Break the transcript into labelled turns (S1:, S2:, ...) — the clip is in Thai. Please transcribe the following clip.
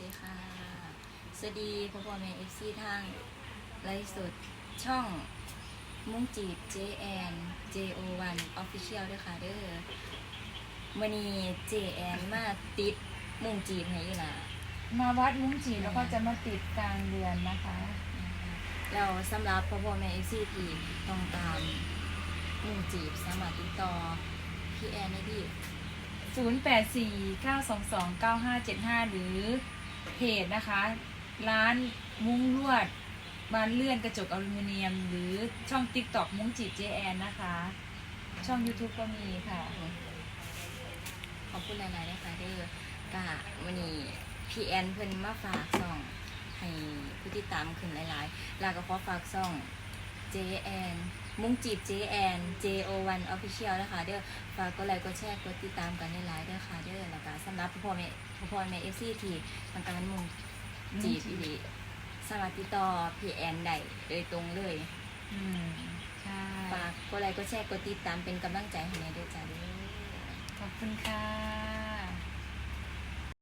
S1: ดีค่ะ สวัสดีพ่อพ่อแม่เอฟซีทางไลฟ์สดช่องมุ้งจีบ JN JO1 Official ด้วยค่ะเด้อมื่อนี้ JN มาติดมุ้งจีบให้อีหล่ะ
S2: มาวัดมุ้งจีแล้วก็จะมาติดกลางเดือนนะคะ
S1: เราสำหรับพ่อพ่อแม่เอฟซีที่ต้องการมุ้งจีบสามารถติดต่อพี่แอนได้ที่
S2: 0849229575 หรือ เพจนะคะ ร้านมุ้งลวดบานเลื่อนกระจกอลูมิเนียม หรือช่อง TikTok มุ้งจีบ JN นนะคะ ช่อง YouTube ก็มีค่ะ
S1: ขอบคุณหลายๆนะคะเด้อกะวันนี้พี่แอนเพิ่นมาฝากซ่อง ให้ผู้ติดตามขึ้นหลายๆล้วก็ขอฝากซ่อง JN มุ้งจีบ JN JO1 Official นะคะเด้อฝากกดไลค์กดแชร์กดติดตามกันหลายๆเด้อค่ะเด้อ หรับพ่อแม่พ่อแม่ FC ที่ต้องการมุ้งจีบอีหลีสามารถติดต่อพี่แอนได้โดยตรงเลย
S2: อืมใช่
S1: ฝากกดไลค์กดแชร์กดติดตามเป็นกำลังใจให้ในเด้อจ้าเด้อ
S2: ขอบคุณค่ะ